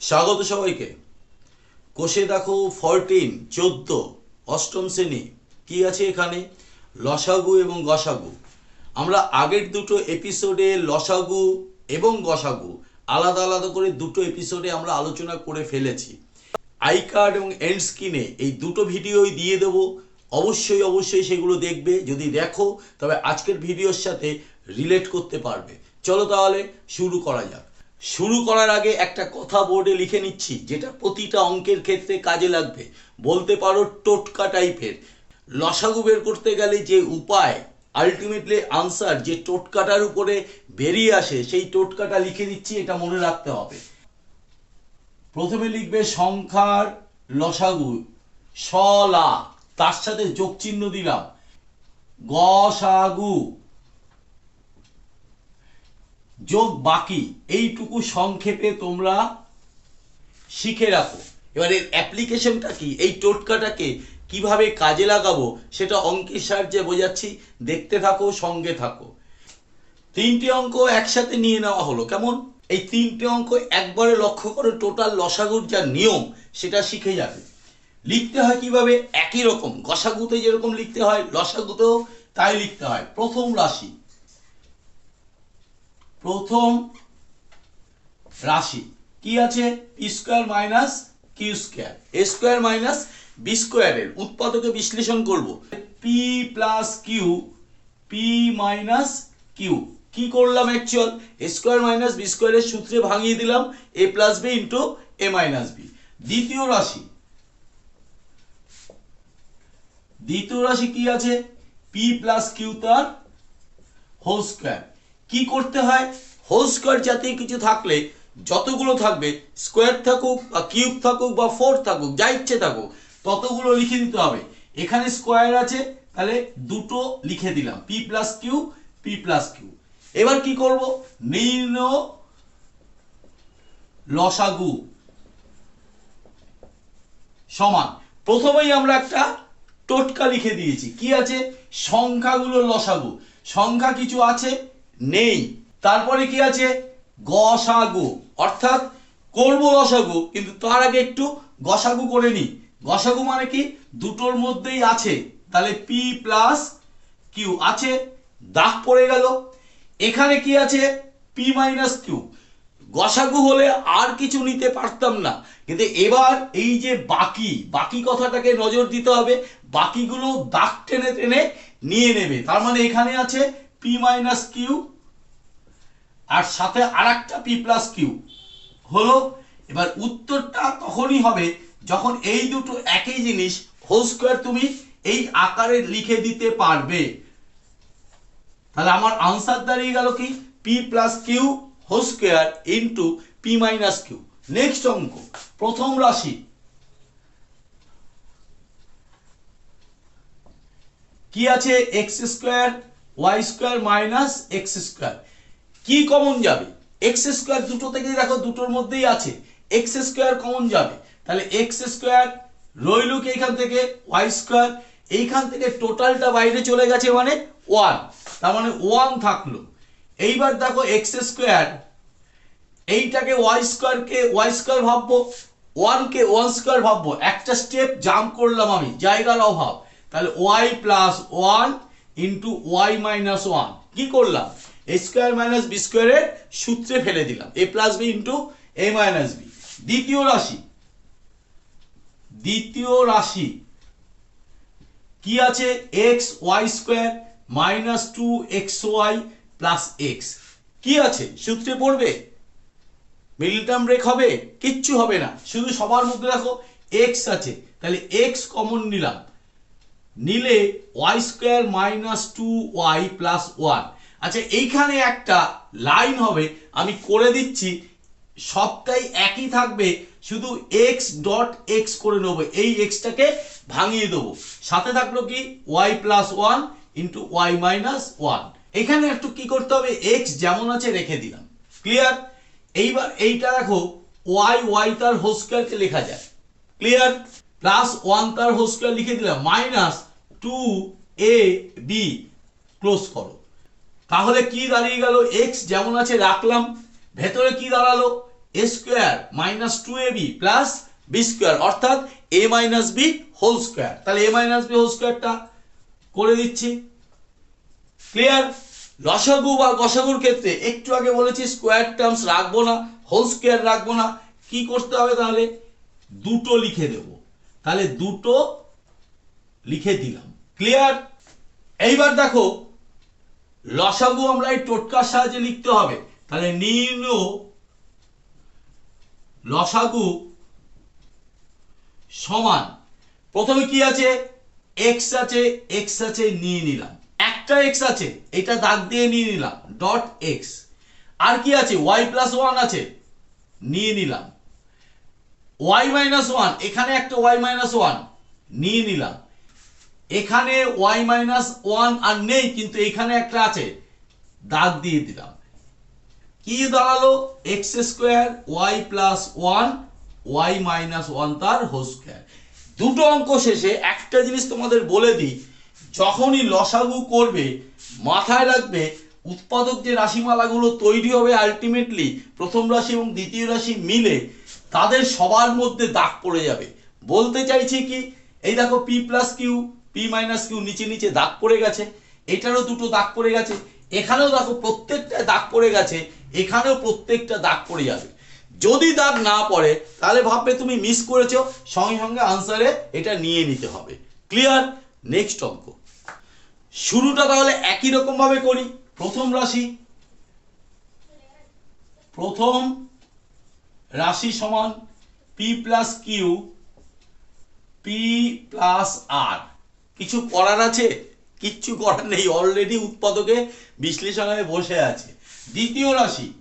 স্বাগত সবাইকে। কোষে দেখো ফরটিন চোদ্দ, অষ্টম শ্রেণি। কি আছে এখানে? লসাগু এবং গসাগু। আমরা আগের দুটো এপিসোডে লসাগু এবং গসাগু আলাদা আলাদা করে দুটো এপিসোডে আমরা আলোচনা করে ফেলেছি। আই কার্ড এবং এন্ড স্ক্রিনে এই দুটো ভিডিওই দিয়ে দেব। অবশ্যই অবশ্যই সেগুলো দেখবে, যদি দেখো, তবে আজকের ভিডিওর সাথে রিলেট করতে পারবে। চলো তাহলে শুরু করা যাক। শুরু করার আগে একটা কথা বোর্ডে লিখে নিচ্ছি, যেটা প্রতিটা অঙ্কের ক্ষেত্রে কাজে লাগবে। বলতে পারো টোটকা টাইপের। লসাগু বের করতে গেলে যে উপায় আলটিমেটলি আনসার যে টোটকাটার উপরে বেরিয়ে আসে, সেই টোটকাটা লিখে দিচ্ছি, এটা মনে রাখতে হবে। প্রথমে লিখবে সংখ্যার লসাগু সলা তার সাথে যোগ চিহ্ন দিলাম গসাগু যোগ বাকি, এইটুকু সংক্ষেপে তোমরা শিখে রাখো। এবার এর অ্যাপ্লিকেশনটা কি? এই টোটকাটাকে কীভাবে কাজে লাগাবো, সেটা অঙ্কের সাহায্যে বোঝাচ্ছি। দেখতে থাকো, সঙ্গে থাকো। তিনটে অঙ্ক একসাথে নিয়ে নেওয়া হলো, কেমন? এই তিনটে অঙ্ক একবারে লক্ষ্য করে টোটাল লসাগুর যা নিয়ম, সেটা শিখে যাবে। লিখতে হয় কীভাবে? একই রকম। গসাগুতে যেরকম লিখতে হয়, লসাগুতেও তাই লিখতে হয়। প্রথম রাশি প্রথম রাশি। কি আছে? P square minus Q square A square minus B স্কোয়ারের উৎপাদকে বিশ্লেষণ করব। P plus Q P minus Q কি করলাম actual A square minus B স্কোয়ারের সূত্রে ভাঙিয়ে দিলাম। A plus B into A minus B দ্বিতীয় রাশি। দ্বিতীয় রাশি কি আছে? পি প্লাস কিউ তার হোল স্কোয়ার কি করতে হয়? হোল স্কোয়ার জাতীয় কিছু থাকলে যতগুলো থাকবে, স্কোয়ার থাকুক বা কিউব থাকুক বা ফোর থাকুক, যা ইচ্ছে থাকুক, ততগুলো লিখে দিতে হবে। এখানে স্কোয়ার আছে, তাহলে দুটো লিখে দিলাম, P plus Q P plus Q এবার কি করব? নির্ণ লসাগু সমান। প্রথমেই আমরা একটা টোটকা লিখে দিয়েছি। কি আছে? সংখ্যাগুলো লসাগু। সংখ্যা কিছু আছে নেই। তারপরে কি আছে? গসাগু। অর্থাৎ করব লসাগু কিন্তু তার আগে একটু গসাগু করে নি গসাগু মানে কি? দুটোর মধ্যেই আছে। তাহলে পি প্লাস কিউ আছে, দাগ পড়ে গেল। এখানে কি আছে? পি মাইনাস কিউ গসাগু হলে আর কিছু নিতে পারতাম না। কিন্তু এবার এই যে বাকি বাকি কথাটাকে নজর দিতে হবে, বাকিগুলো দাগ টেনে টেনে নিয়ে নেবে। তার মানে এখানে আছে পি মাইনাস কিউ আর সাথে আর একটা পি প্লাস কিউ হলো, এবার উত্তরটা তখনই হবে যখন এই দুটো একই জিনিস হোল স্কোয়ার তুমি এই আকারে লিখে দিতে পারবে। তাহলে আমার আনসার দাঁড়িয়ে গেল কি? P plus Q whole square into P minus Q next অঙ্ক, প্রথম রাশি। কি আছে? X square Y square minus X square. কি কমন যাবে? এক্স স্কোয়ার দুটো থেকেই দেখো, দুটোর মধ্যেই আছে। এক্স স্কোয়ার কমন যাবে। তাহলে এক্স স্কোয়ার রইল কি এখান থেকে? Y square. এইখান থেকে টোটালটা বাইরে চলে গেছে মানে ওয়ান তার মানে ওয়ান থাকল। এইবার দেখো এক্স স্কোয়ার, এইটাকে ওয়াই স্কোয়ারকে ওয়াই স্কোয়ার ভাববো? ওয়ানকে ওয়ান স্কোয়ার ভাববো। একটা স্টেপ জাম্প করলাম আমি, জায়গার অভাব। তাহলে Y plus one into Y minus one কি করলাম? এ স্কোয়ার মাইনাস বি স্কোয়ারের সূত্রে ফেলে দিলাম। A plus B into A minus B দ্বিতীয় রাশি। দ্বিতীয় রাশি। কি আছে? X Y square minus two X Y plus X কি আছে? সূত্রে পড়বে? মিডল টার্ম ব্রেক হবে, কিচ্ছু হবে না। শুধু সবার মধ্যে দেখো এক্স আছে। তাহলে এক্স কমন নিলাম। নিলে Y square minus two Y plus one আচ্ছা এইখানে একটা লাইন হবে, আমি করে দিচ্ছি, সবটাই একই থাকবে, শুধু এক্স ডট এক্স করে নেব, এই এক্সটাকে ভাঙিয়ে দেবো। সাথে থাকল কি? Y plus one into Y minus one এখানে একটু কি করতে হবে? এক্স যেমন আছে রেখে দিলাম। ক্লিয়ার এইবার এইটা দেখো ওয়াই ওয়াই তার হোস্কোয়ারকে লেখা যায়। ক্লিয়ার প্লাস ওয়ান তার হোস্কোয়ার লিখে দিলাম minus two A B close করো। তাহলে কি দাঁড়িয়ে গেল? এক্স যেমন আছে, রাখলাম। ভেতরে কি দাঁড়াল? A square minus two A B plus B square অর্থাৎ A minus B whole square তাহলে এ মাইনাস বি হোল স্কোয়ারটা করে দিচ্ছি। ক্লিয়ার লসাগু বা গসাগুর ক্ষেত্রে একটু আগে বলেছি স্কোয়ার টার্মস রাখব না হোল স্কোয়ার রাখব না। কি করতে হবে তাহলে? দুটো লিখে দেব। তাহলে দুটো লিখে দিলাম। ক্লিয়ার এইবার দেখো, লসাগু আমরা এই টোটকার সাহায্যে লিখতে হবে। তাহলে নিম্ন লসাগু সমান, প্রথমে কি আছে? এক্স আছে এক্স আছে, নিয়ে নিলাম। একটা এক্স আছে, এটা দাগ দিয়ে নিয়ে নিলাম ডট এক্স আর কি আছে? ওয়াই প্লাস ওয়ান আছে, নিয়ে নিলাম। ওয়াই মাইনাস ওয়ান এখানে একটা ওয়াই মাইনাস ওয়ান নিয়ে নিলাম। এখানে ওয়াই মাইনাস ওয়ান আর নেই, কিন্তু এখানে একটা আছে। দাগ দিয়ে দিলাম। কি দাঁড়াল? X square Y plus one Y minus one তার হোল স্কোয়ার দুটো অঙ্ক শেষে একটা জিনিস তোমাদের বলে দিই, যখনই লসাগু করবে, মাথায় রাখবে, উৎপাদক যে রাশিমালাগুলো তৈরি হবে আলটিমেটলি প্রথম রাশি এবং দ্বিতীয় রাশি মিলে, তাদের সবার মধ্যে দাগ পড়ে যাবে। বলতে চাইছি কি? এই দেখো P plus Q P minus Q নিচে নিচে দাগ পড়ে গেছে, এটারও দুটো দাগ পড়ে গেছে, এখানেও দেখো প্রত্যেকটা দাগ পড়ে গেছে, এখানেও প্রত্যেকটা দাগ পড়ে যাবে। যদি দাগ না পড়ে, তাহলে ভাববে তুমি মিস করেছ, সঙ্গে সঙ্গে আনসারে এটা নিয়ে নিতে হবে। ক্লিয়ার নেক্সট অঙ্ক। শুরুটা তাহলে একই রকম ভাবে করি। প্রথম রাশি। প্রথম রাশি সমান P plus Q P plus R কিছু করার আছে? কিচ্ছু করার নেই। অলরেডি উৎপাদকে বিশ্লেষণে বসে আছে। দ্বিতীয় রাশি।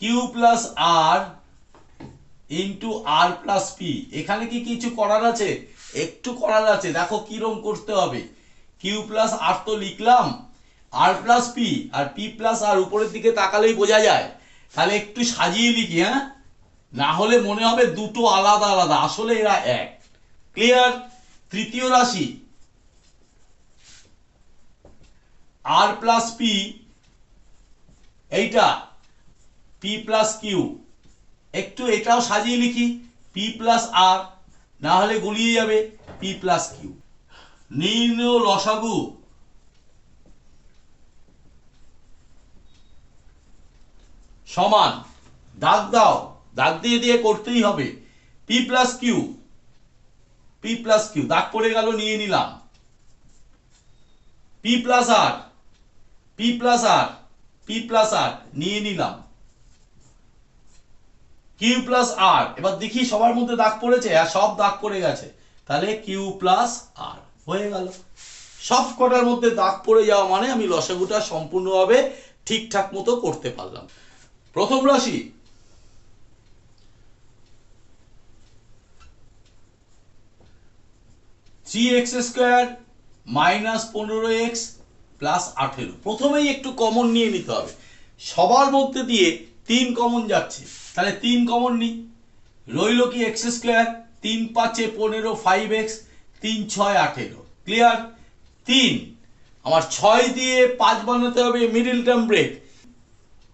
Q plus R into R plus P এখানে কি কিছু করার আছে? একটু করার আছে। দেখো কিরম করতে হবে। কিউ প্লাস আর তো লিখলাম। আর প্লাস পি আর পি প্লাস আর উপরের দিকে তাকালেই বোঝা যায়। তাহলে একটু সাজিয়ে লিখি হ্যাঁ? না হলে মনে হবে দুটো আলাদা আলাদা, আসলে এরা এক। ক্লিয়ার তৃতীয় রাশি। আর প্লাস পি এইটা পি প্লাস কিউ একটু এটাও সাজিয়ে লিখি পি প্লাস আর না হলে গুলিয়ে যাবে পি প্লাস কিউ নির্ণয় লসাগু। সমান, দাগ দাও। দাগ দিয়ে দিয়ে করতেই হবে। P plus Q P plus Q দাগ পড়ে গেল, নিয়ে নিলাম। P plus R P plus R P plus R নিয়ে নিলাম। কিউ প্লাস আর এবার দেখি সবার মধ্যে দাগ পড়েছে আর সব দাগ পড়ে গেছে। তাহলে কিউ প্লাস আর হয়ে গেল। সব কটার মধ্যে দাগ পড়ে যাওয়া মানে আমি লসাগুটা সম্পূর্ণভাবে ঠিকঠাক মতো করতে পারলাম। প্রথম রাশি। থ্রি এক্স স্কোয়ার মাইনাস পনেরো এক্স প্লাস আঠেরো প্রথমেই একটু কমন নিয়ে নিতে হবে। সবার মধ্যে দিয়ে তিন কমন যাচ্ছে। তাহলে তিন কমন নিই। রইল কি এক্স স্কোয়ার তিন পাঁচে পনেরো ফাইভ এক্স তিন ছয় আঠেরো ক্লিয়ার তিন। আমার ছয় দিয়ে পাঁচ বানাতে হবে middle term break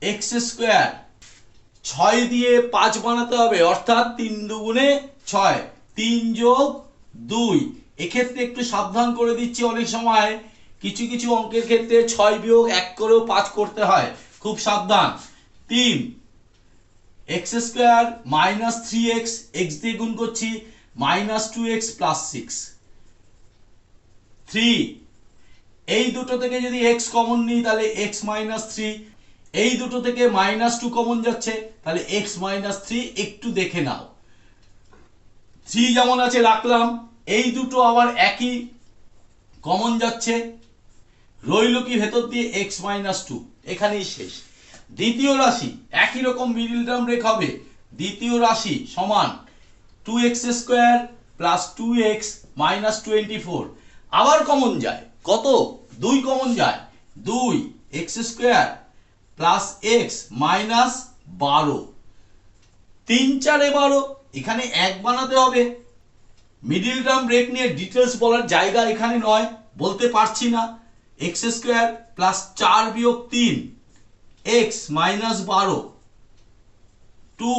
X square ছয় দিয়ে পাঁচ বানাতে হবে, অর্থাৎ তিন দুগুণে ছয়। তিন যোগ দুই। এক্ষেত্রে একটু সাবধান করে দিচ্ছি অনেক সময়। কিছু কিছু অঙ্কের ক্ষেত্রে ছয় বিয়োগ এক করেও পাঁচ করতে হয়। খুব সাবধান। তিন X square minus three X X দিয়ে গুণ করছি minus two X plus six three এই দুটো থেকে যদি এক্স কমন নিই, তাহলে এক্স মাইনাস থ্রি এই দুটো থেকে মাইনাস টু কমন যাচ্ছে, তাহলে এক্স মাইনাস থ্রি একটু দেখে নাও। থ্রি যেমন আছে, রাখলাম। এই দুটো আবার একই কমন যাচ্ছে। রইল কি ভেতর দিয়ে এক্স মাইনাস টু এখানেই শেষ। দ্বিতীয় রাশি, একই রকম মিডিল টার্ম ব্রেক হবে। দ্বিতীয় রাশি সমান two X square plus two X minus twenty four আবার কমন যায়। কত? দুই কমন যায়। দুই X square plus X minus বারো। তিন চারে বারো। এখানে এক বানাতে হবে। মিডিল টার্ম ব্রেক নিয়ে ডিটেলস বলার জায়গা এখানে নয়, বলতে পারছি না। এক্স স্কোয়ার প্লাস চার বিয়োগ তিন এক্স মাইনাস বারো টু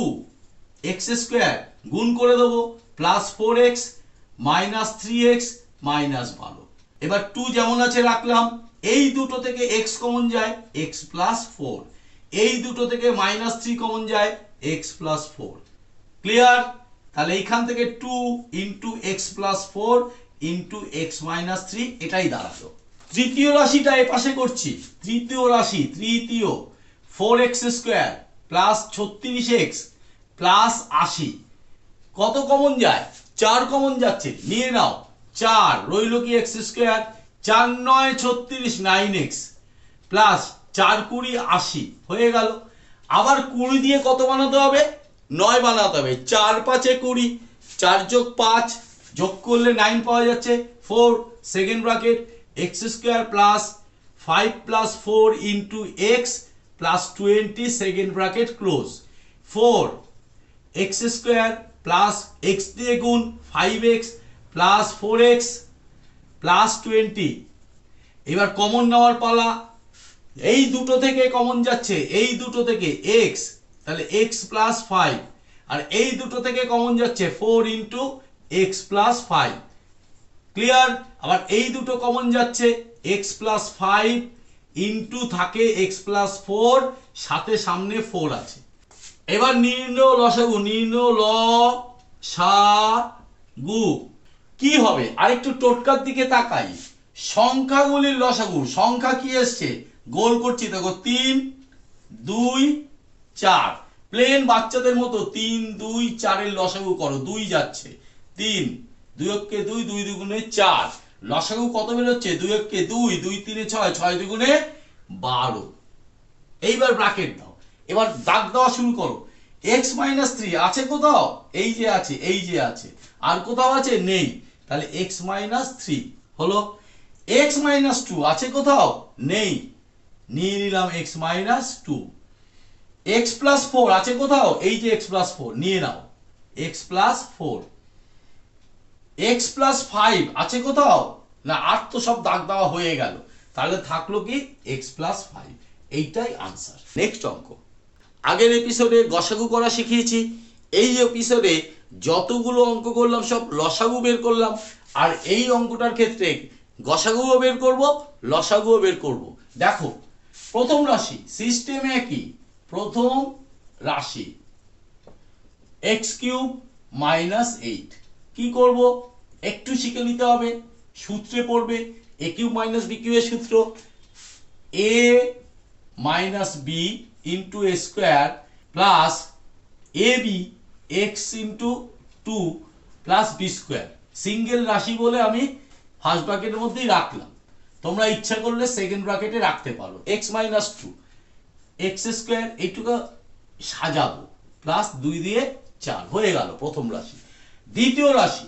এক্স স্কোয়ার গুণ করে দেবো plus four X minus three X minus বারো। এবার টু যেমন আছে রাখলাম, এই দুটো থেকে এক্স কমন যায় এক্স প্লাস ফোর এই দুটো থেকে মাইনাস থ্রি কমন যায় এক্স প্লাস ফোর ক্লিয়ার তাহলে এইখান থেকে two into X plus four into X minus three এটাই দাঁড়াল। তৃতীয় রাশিটা এ পাশে করছি। তৃতীয় রাশি, তৃতীয়। ফোর এক্স স্কোয়ার প্লাস ছত্রিশ এক্স প্লাস আশি। কত কমন যায়? চার কমন যাচ্ছে। নিয়ে নাও। চার, রইল কি এক্স স্কোয়ার চার নয়, ছত্রিশ নাইন এক্স প্লাস চার কুড়ি, আশি। হয়ে গেল। আবার কুড়ি দিয়ে কত বানাতে হবে? নয় বানাতে হবে চার পাঁচে কুড়ি, চার যোগ পাঁচ, যোগ করলে নাইন পাওয়া যাচ্ছে four second bracket X square plus five plus four into X plus twenty second bracket close four X square plus X দিয়ে গুণ five X plus four X plus twenty এবার কমন নেওয়ার পালা, এই দুটো থেকে কমন যাচ্ছে, এই দুটো থেকে এক্স তাহলে এক্স প্লাস ফাইভ আর এই দুটো থেকে কমন যাচ্ছে four into X plus five clear আবার এই দুটো কমন যাচ্ছে এক্স প্লাস ফাইভ ইন্টু থাকে এক্স প্লাস ফোর সাথে সামনে ফোর আছে। এবার নির্ণ লসাগু নির্ণ ল সা গু কি হবে? আরেকটু টোটকার দিকে তাকাই। সংখ্যাগুলির লসাগু, সংখ্যা কি এসছে? গোল করছি, দেখো, তিন, দুই চার। প্লেন বাচ্চাদের মতো তিন, দুই, চারের লসাগু করো, দুই যাচ্ছে। তিন, দুই অক্ষে দুই দুই দুগুণে চার। লসাগু কত বেরোচ্ছে? দুই অক্ষে দুই দুই তিনে ছয় ছয় দুগুণে বারো। এইবার ব্রাকেট দাও। এবার দাগ দেওয়া শুরু করো। এক্স মাইনাস থ্রি আছে কোথাও? এই যে আছে, এই যে আছে। আর কোথাও আছে? নেই। তাহলে এক্স মাইনাস থ্রি হলো। এক্স মাইনাস টু আছে কোথাও? নেই। নিয়ে নিলাম X minus two X plus four আছে কোথাও? এই যে এক্স প্লাস ফোর নিয়ে নাও। X plus four X plus five আছে কোথাও? না আর তো সব দাগ দেওয়া হয়ে গেল। তাহলে থাকল কি এক্স প্লাস ফাইভ এইটাই আনসার নেক্সট অঙ্ক। আগের এপিসোডে গসাগু করা শিখিয়েছি। এই এপিসোডে যতগুলো অঙ্ক করলাম, সব লসাগু বের করলাম। আর এই অঙ্কটার ক্ষেত্রে গসাগুও বের করব, লসাগুও বের করব। দেখো, প্রথম রাশি সিস্টেমে কি? প্রথম রাশি এক্স কিউব মাইনাস এইট। কি করব? একটু শিখে নিতে হবে। সূত্রে পড়বে এ কিউব মাইনাস বি কিউবের সূত্র। A minus B into A square plus A B X into two plus B square single রাশি বলে আমি ফার্স্ট ব্র্যাকেটের মধ্যেই রাখলাম। তোমরা ইচ্ছা করলে সেকেন্ড ব্র্যাকেটে রাখতে পারো। X minus two X square এইটুকু সাজাবো। প্লাস দুই দিয়ে চার। হয়ে গেল প্রথম রাশি। দ্বিতীয় রাশি।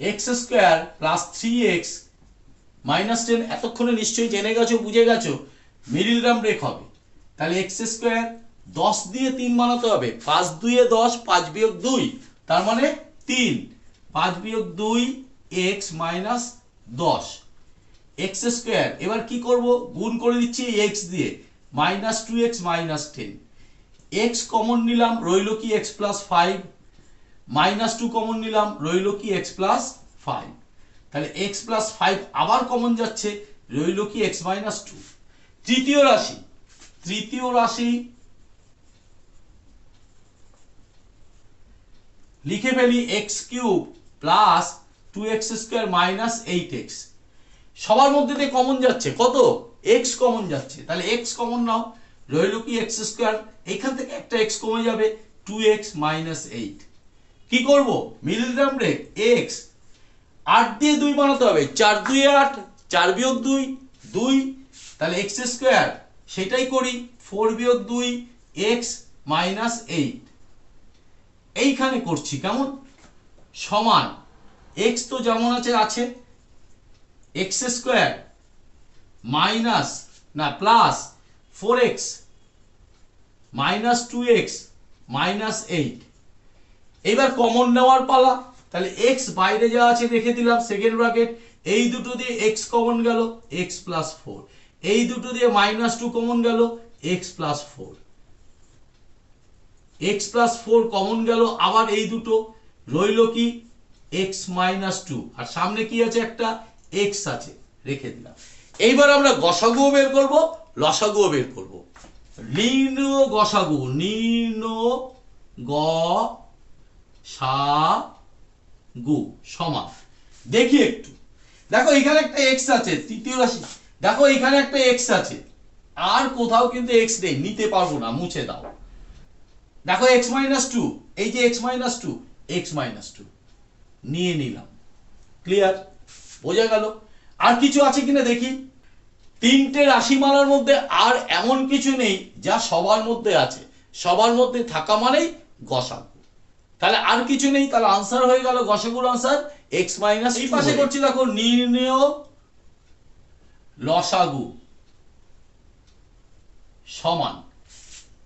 X square plus three X minus ten এতক্ষণে নিশ্চয়ই জেনে গেছো, বুঝে গেছো মিডিল টার্ম ব্রেক হবে। তাহলে এক্স স্কোয়ার দশ দিয়ে তিন বানাতে হবে। পাঁচ দুইয়ে দশ, পাঁচ বিয়োগ দুই, তার মানে তিন। পাঁচ বিয়োগ দুই এক্স মাইনাস দশ। এক্স স্কোয়ার এবার কি করব? গুণ করে দিচ্ছি এক্স দিয়ে। Minus two X minus ten X common নিলাম, রইল কি X plus five minus two common নিলাম, রইল কি এক্স প্লাস ফাইভ তাহলে এক্স প্লাস ফাইভ আবার কমন যাচ্ছে, রইল কি এক্স মাইনাস টু তৃতীয় রাশি। তৃতীয় রাশি লিখে ফেলি X cube plus two X square minus eight X সবার মধ্যে দিয়ে কমন যাচ্ছে। কত? এক্স কমন যাচ্ছে। তাহলে এক্স কমন নাও। রইল কি এক্স স্কোয়ার এইখান থেকে একটা এক্স কমে যাবে। টু এক্স মাইনাস এইট কি করব? মিডল টার্ম ব্রেক এক্স আট দিয়ে দুই বানাতে হবে। চার দুই আট, চার বিয়োগ দুই দুই। তাহলে এক্স স্কোয়ার সেটাই করি। ফোর বিয়োগ দুই এক্স মাইনাস এইট এইখানে করছি। কেমন? সমান। এক্স তো যেমন আছে আছে। এক্স স্কোয়ার মাইনাস না plus four X minus two X minus eight এবার কমন নেওয়ার পালা। তাহলে এক্স বাইরে যা আছে রেখে দিলাম সেকেন্ড ব্র্যাকেট এই দুটো দিয়ে এক্স কমন গেল এক্স প্লাস ফোর এই দুটো দিয়ে মাইনাস টু কমন গেল X plus four X plus four common গেল, আবার এই দুটো। রইল কি? এক্স মাইনাস টু আর সামনে কি আছে একটা? এক্স আছে রেখে দিলাম। এইবার আমরা গসাগুও বের করব, লসাগুও বের করব। নির্ণ গসাগু নির্ণ গ সা গু সমান। দেখি একটু। দেখো, এখানে একটা এক্স আছে, তৃতীয় রাশি। দেখো, এখানে একটা এক্স আছে। আর কোথাও কিন্তু এক্স নেই, নিতে পারব না, মুছে দাও। দেখো এক্স মাইনাস টু এই যে X minus two X minus two নিয়ে নিলাম। ক্লিয়ার বোঝা গেল। আর কিছু আছে কিনা দেখি। তিনটে রাশিমালার মধ্যে আর এমন কিছু নেই যা সবার মধ্যে আছে। সবার মধ্যে থাকা মানেই গসাগু। তাহলে আর কিছু নেই তাহলে আনসার হয়ে গেল গসাগুর আনসার এক্স মাইনাস এই পাশে করছি দেখো নির্ণেয় লসাগু সমান।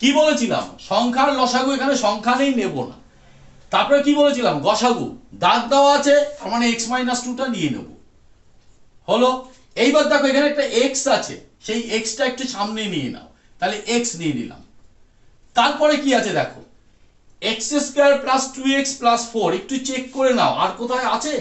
কি বলেছিলাম? সংখ্যার লসাগু এখানে সংখ্যা নেই নেব না। তারপরে কি বলেছিলাম? গসাগু দাগ দেওয়া আছে তার মানে এক্স মাইনাস টুটা নিয়ে নেব। হলো, এইবার দেখো এখানে একটা এক্স আছে, সেই এক্সটা একটু সামনে নিয়ে নাও, তাহলে এক্স নিয়ে নিলাম। তারপরে কি আছে দেখো X square plus two X plus four একটু চেক করে নাও, আর কোথায় আছে?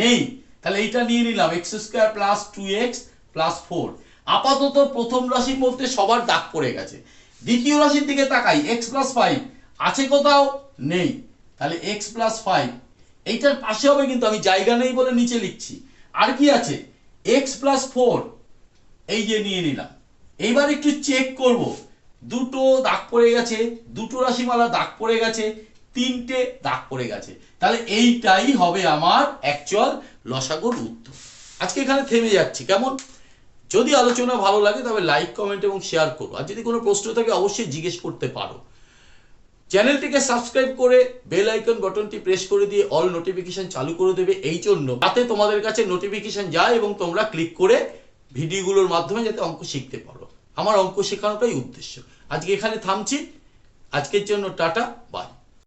নেই। তাহলে এইটা নিয়ে নিলাম X square plus two X plus four আপাতত প্রথম রাশির মধ্যে সবার দাগ পড়ে গেছে। দ্বিতীয় রাশির দিকে তাকাই এক্স প্লাস ফাইভ আছে কোথাও? নেই। তাহলে এক্স প্লাস ফাইভ এইটার পাশে হবে কিন্তু আমি জায়গা নেই বলে নিচে লিখছি। আর কি আছে? এক্স প্লাস ফোর এই যে নিয়ে নিলাম। এইবার একটু চেক করব। দুটো দাগ পড়ে গেছে, দুটো রাশিমালা দাগ পড়ে গেছে, তিনটে দাগ পড়ে গেছে। তাহলে এইটাই হবে আমার অ্যাকচুয়াল লসাগুর উত্তর আজকে এখানে থেমে যাচ্ছি, কেমন? যদি আলোচনা ভালো লাগে, তবে লাইক কমেন্ট এবং শেয়ার করো। আর যদি কোনো প্রশ্ন থাকে, অবশ্যই জিজ্ঞেস করতে পারো। চ্যানেলটিকে সাবস্ক্রাইব করে বেল আইকন বটনটি প্রেস করে দিয়ে অল নোটিফিকেশন চালু করে দেবে এই জন্য যাতে তোমাদের কাছে নোটিফিকেশন যায় এবং তোমরা ক্লিক করে ভিডিওগুলোর মাধ্যমে যাতে অঙ্ক শিখতে পারো। আমার অঙ্ক শেখানোটাই উদ্দেশ্য। আজকে এখানে থামছি। আজকের জন্য টাটা, বাই।